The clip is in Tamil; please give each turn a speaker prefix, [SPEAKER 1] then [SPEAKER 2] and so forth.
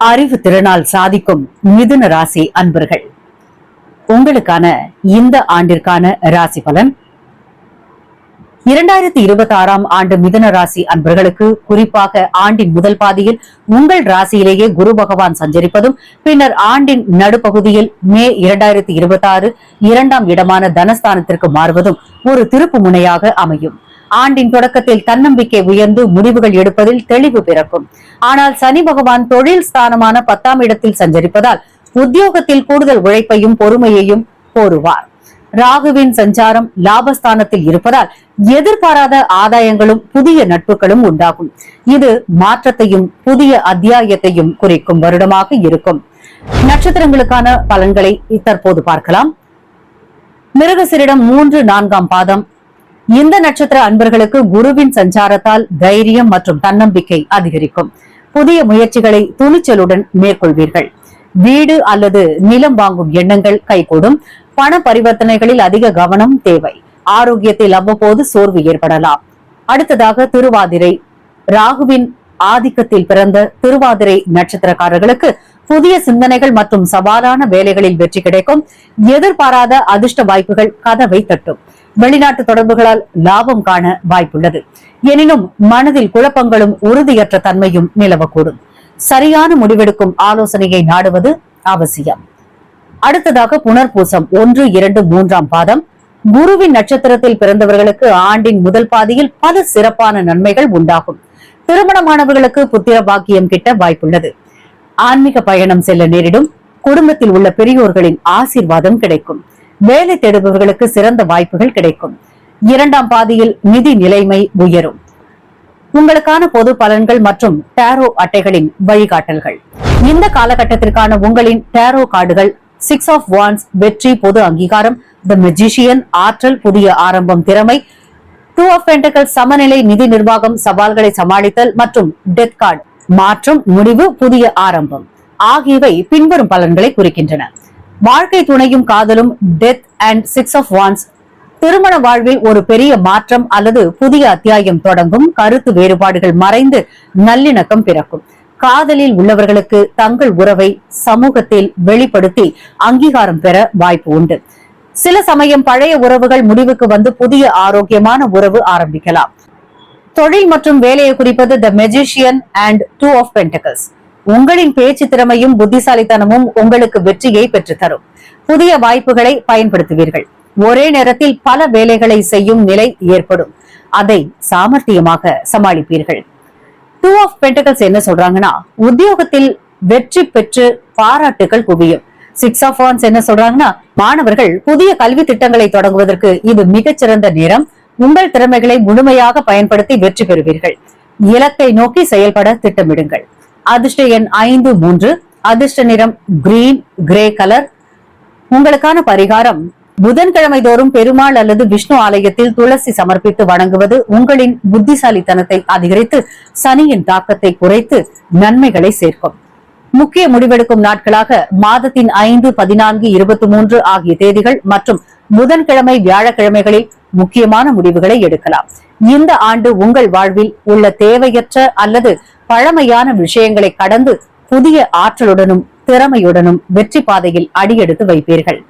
[SPEAKER 1] அறிவு திறனால் சாதிக்கும் மிதுன ராசி அன்பர்கள். உங்களுக்கான இந்த ஆண்டிற்கான ராசி பலன். இரண்டாயிரத்தி இருபத்தி ஆறாம் ஆண்டு மிதுன ராசி அன்பர்களுக்கு குறிப்பாக ஆண்டின் முதல் பாதியில் உங்கள் ராசியிலேயே குரு பகவான் சஞ்சரிப்பதும் பின்னர் ஆண்டின் நடுப்பகுதியில் மே இரண்டாயிரத்தி இருபத்தி ஆறு இரண்டாம் இடமான தனஸ்தானத்திற்கு மாறுவதும் ஒரு திருப்பு முனையாக அமையும். ஆண்டின் தொடக்கத்தில் தன்னம்பிக்கை உயர்ந்து முடிவுகள் எடுப்பதில் தெளிவு பிறக்கும். ஆனால் சனி பகவான் தொழில் ஸ்தானமான பத்தாம் இடத்தில் சஞ்சரிப்பதால் உத்தியோகத்தில் கூடுதல் உழைப்பையும் பொறுமையையும் கோருவார். ராகுவின் சஞ்சாரம் லாபஸ்தானத்தில் இருப்பதால் எதிர்பாராத ஆதாயங்களும் புதிய நட்புகளும் உண்டாகும். இது மாற்றத்தையும் புதிய அத்தியாயத்தையும் குறிக்கும் வருடமாக இருக்கும். நட்சத்திரங்களுக்கான பலன்களை தற்போது பார்க்கலாம். மிருகசிரிடம் மூன்று நான்காம் பாதம் இந்த நட்சத்திர அன்பர்களுக்கு குருவின் சஞ்சாரத்தால் தைரியம் மற்றும் தன்னம்பிக்கை அதிகரிக்கும். புதிய முயற்சிகளை துணிச்சலுடன் மேற்கொள்வீர்கள். வீடு அல்லது நிலம் வாங்கும் எண்ணங்கள் கைகூடும். பண பரிவர்த்தனைகளில் அதிக கவனம் தேவை. ஆரோக்கியத்தில் அவ்வப்போது சோர்வு ஏற்படலாம். அடுத்ததாக திருவாதிரை. ராகுவின் ஆதிக்கத்தில் பிறந்த திருவாதிரை நட்சத்திரக்காரர்களுக்கு புதிய சிந்தனைகள் மற்றும் சவாலான வேலைகளில் வெற்றி கிடைக்கும். எதிர்பாராத அதிர்ஷ்ட வாய்ப்புகள் கதவை தட்டும். வெளிநாட்டு தொடர்புகளால் லாபம் காண வாய்ப்புள்ளது. எனினும் மனதில் குழப்பங்களும் உறுதியற்ற தன்மையும் நிலவக்கூடும். சரியான முடிவெடுக்கும் ஆலோசனையை நாடுவது அவசியம். அடுத்ததாக புனர்பூசம் ஒன்று இரண்டு மூன்றாம் பாதம். குருவின் நட்சத்திரத்தில் பிறந்தவர்களுக்கு ஆண்டின் முதல் பாதியில் பல சிறப்பான நன்மைகள் உண்டாகும். திருமணமானவர்களுக்கு புத்திர பாக்கியம் கிட்ட வாய்ப்புள்ளது. ஆன்மீக பயணம் செல்ல நேரிடும். குடும்பத்தில் உள்ள பெரியோர்களின் ஆசீர்வாதம் கிடைக்கும். வேலை தேடுபவர்களுக்கு சிறந்த வாய்ப்புகள் கிடைக்கும். இரண்டாம் பாதியில் நிதி நிலைமை உயரும். உங்களுக்கான பொது பலன்கள் மற்றும் டேரோ அட்டைகளின் வழிகாட்டல்கள். இந்த காலகட்டத்திற்கான உங்களின் டேரோ கார்டுகள் சிக்ஸ் ஆஃப் வான்ஸ் வெற்றி பொது அங்கீகாரம் த மெஜிஷியன் ஆற்றல் புதிய ஆரம்பம் திறமை டூ ஆஃப் பென்டக்கல் சமநிலை நிதி நிர்வாகம் சவால்களை சமாளித்தல் மற்றும் டெத் கார்டு மாற்றம் முடிவு புதிய ஆரம்பம் ஆகியவை பின்வரும் பலன்களை குறிக்கின்றன. வாழ்க்கை துணையும் காதலும் death and six of vans திருமண வாழ்வில் ஒரு பெரிய மாற்றம் அல்லது புதிய அத்தியாயம் தொடங்கும். கருத்து வேறுபாடுகள் மறைந்து நல்லிணக்கம் பிறக்கும். காதலில் உள்ளவர்களுக்கு தங்கள் உறவை சமூகத்தில் வெளிப்படுத்தி அங்கீகாரம் பெற வாய்ப்பு உண்டு. சில சமயம் பழைய உறவுகள் முடிவுக்கு வந்து புதிய ஆரோக்கியமான உறவு ஆரம்பிக்கலாம். தொழில் மற்றும் வேலையை குறிப்பது the magician and two of pentacles உங்களின் பேச்சு திறமையும் புத்திசாலித்தனமும் உங்களுக்கு வெற்றியை பெற்றுத்தரும். புதிய வாய்ப்புகளை பயன்படுத்துவீர்கள். ஒரே நேரத்தில் பல வேலைகளை செய்யும் நிலை ஏற்படும். அதை சாமர்த்தியமாக சமாளிப்பீர்கள். டூ ஆஃப் பென்டகல்ஸ் என்ன சொல்றாங்கன்னா உத்தியோகத்தில் வெற்றி பெற்று பாராட்டுகள் குவியும். சிக்ஸ் ஆஃப் ஆன்ஸ் என்ன சொல்றாங்கன்னா மாணவர்கள் புதிய கல்வி திட்டங்களை தொடங்குவதற்கு இது மிகச்சிறந்த நேரம். உங்கள் திறமைகளை முழுமையாக பயன்படுத்தி வெற்றி பெறுவீர்கள். இலக்கை நோக்கி செயல்பட திட்டமிடுங்கள். அதிர்ஷ்ட எண் ஐந்து மூன்று. அதிர்ஷ்ட நிறம் கிரீன் கிரே கலர் உங்களுக்கான பரிகாரம் புதன்கிழமை தோறும் பெருமாள் அல்லது விஷ்ணு ஆலயத்தில் துளசி சமர்ப்பித்து வணங்குவது உங்களின் புத்திசாலித்தனத்தை அதிகரித்து சனியின் தாக்கத்தை குறைத்து நன்மைகளை சேர்க்கும். முக்கிய முடிவெடுக்கும் நாட்களாக மாதத்தின் ஐந்து பதினான்கு இருபத்தி மூன்று ஆகிய தேதிகள் மற்றும் புதன்கிழமை வியாழக்கிழமைகளில் முக்கியமான முடிவுகளை எடுக்கலாம். இந்த ஆண்டு உங்கள் வாழ்வில் உள்ள தேவையற்ற அல்லது பழமையான விஷயங்களை கடந்து புதிய ஆற்றலுடனும் திறமையுடனும் வெற்றி பாதையில் அடியெடுத்து வைப்பீர்கள்.